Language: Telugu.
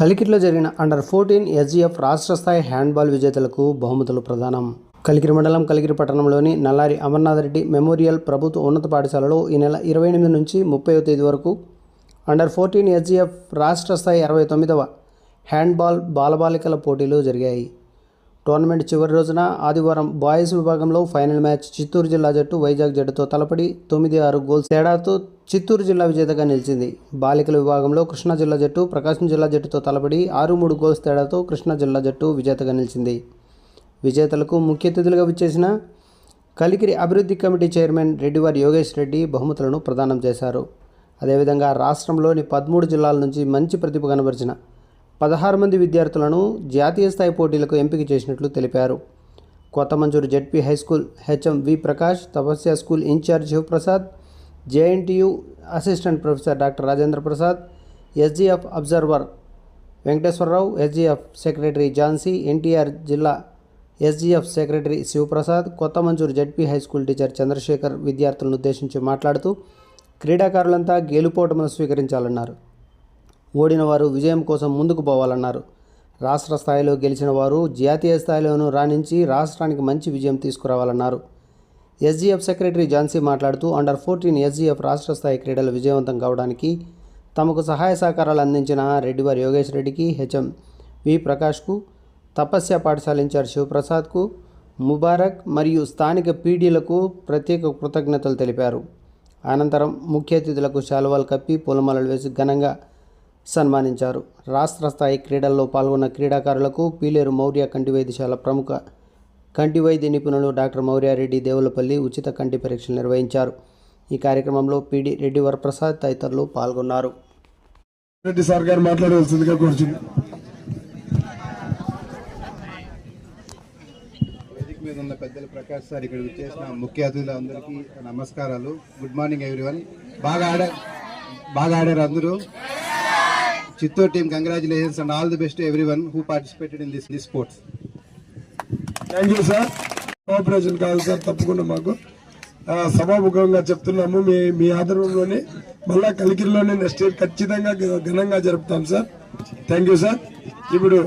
కలికిట్లో జరిగిన అండర్ ఫోర్టీన్ ఎస్జీఎఫ్ రాష్ట్ర స్థాయి హ్యాండ్బాల్ విజేతలకు బహుమతులు ప్రదానం. కలికిరి మండలం కలికిరి పట్టణంలోని నల్లారి అమర్నాథ్ రెడ్డి మెమోరియల్ ప్రభుత్వ ఉన్నత పాఠశాలలో ఈ నెల ఇరవై ఎనిమిది నుంచి ముప్పై తేదీ వరకు అండర్ ఫోర్టీన్ ఎస్జీఎఫ్ రాష్ట్ర స్థాయి అరవై తొమ్మిదవ హ్యాండ్బాల్ బాలబాలికల పోటీలు జరిగాయి. టోర్నమెంట్ చివరి రోజున ఆదివారం బాయ్స్ విభాగంలో ఫైనల్ మ్యాచ్ చిత్తూరు జిల్లా జట్టు వైజాగ్ జట్టుతో తలపడి తొమ్మిది ఆరు గోల్స్ తేడాతో చిత్తూరు జిల్లా విజేతగా నిలిచింది. బాలికల విభాగంలో కృష్ణా జిల్లా జట్టు ప్రకాశం జిల్లా జట్టుతో తలపడి ఆరు మూడు గోల్స్ తేడాతో కృష్ణా జిల్లా జట్టు విజేతగా నిలిచింది. విజేతలకు ముఖ్య అతిథులుగా విచ్చేసిన కలికిరి అభివృద్ధి కమిటీ చైర్మన్ రెడ్డివారి యోగేష్ రెడ్డి బహుమతులను ప్రదానం చేశారు. అదేవిధంగా రాష్ట్రంలోని పదమూడు జిల్లాల నుంచి మంచి ప్రతిభ కనబరిచిన పదహారు మంది విద్యార్థులను జాతీయ స్థాయి పోటీలకు ఎంపిక చేసినట్లు తెలిపారు. కొత్త మంజూరు ZP high school HM V Prakash Tapasya school in-charge Shivaprasad JNTU assistant professor doctor Rajendra Prasad SGF observer Venkateswararao SGF secretary Jhansi NTR జిల్లా ఎస్జీఎఫ్ సెక్రటరీ శివప్రసాద్ కొత్త మంజూరు ZP high school teacher Chandrasekhar విద్యార్థులను ఉద్దేశించి మాట్లాడుతూ క్రీడాకారులంతా గేలుపోటమును స్వీకరించాలన్నారు. ఓడిన వారు విజయం కోసం ముందుకు పోవాలన్నారు. రాష్ట్ర స్థాయిలో గెలిచిన వారు జాతీయ స్థాయిలోనూ రాణించి రాష్ట్రానికి మంచి విజయం తీసుకురావాలన్నారు. ఎస్జీఎఫ్ సెక్రటరీ ఝాన్సీ మాట్లాడుతూ అండర్ ఫోర్టీన్ ఎస్జీఎఫ్ రాష్ట్ర స్థాయి క్రీడలు విజయవంతం కావడానికి తమకు సహాయ సహకారాలు అందించిన రెడ్డివారి యోగేష్ రెడ్డికి హెచ్ఎం వి ప్రకాష్కు తపస్య పాఠశాల ఇన్ఛార్జ్ శివప్రసాద్కు ముబారక్ మరియు స్థానిక పీడీలకు ప్రత్యేక కృతజ్ఞతలు తెలిపారు. అనంతరం ముఖ్య అతిథులకు శాలువాలు కప్పి పూలమాలలు వేసి ఘనంగా సన్మానించారు. రాష్ట్ర స్థాయి క్రీడల్లో పాల్గొన్న క్రీడాకారులకు పీలేరు మౌర్య కంటి వైద్యశాల ప్రముఖ కంటి వైద్య నిపుణులు డాక్టర్ మౌర్యారెడ్డి దేవులపల్లి ఉచిత కంటి పరీక్షలు నిర్వహించారు. ఈ కార్యక్రమంలో పీడి రెడ్డి వరప్రసాద్ తదితరులు పాల్గొన్నారు. రెడ్డి సార్ గారు మాట్లాడవలసిందిగా కోరుచున్నాను వేదిక మీద ఉన్న పెద్దలు ప్రకాష్ సార్ ఇక్కడ చేసిన ముఖ్య అతిథులు అందరికీ నమస్కారాలు. Good morning everyone. బాగా ఆడా బాగా ఆడారు అందరూ. Chittoor team congratulations and all the best every one who participated in this this sports thank you sir cooperation కాదు సార్ తప్పకుండా మాకు. సభాముఖంగా చెప్తున్నాము. మీ మీ ఆధ్వర్యంలోనే మళ్ళా కలికిరిలోనే నెక్స్ట్ ఇయర్ ఖచ్చితంగా ఘనంగా జరుపుతాం సార్ థ్యాంక్ యూ సార్ ఇప్పుడు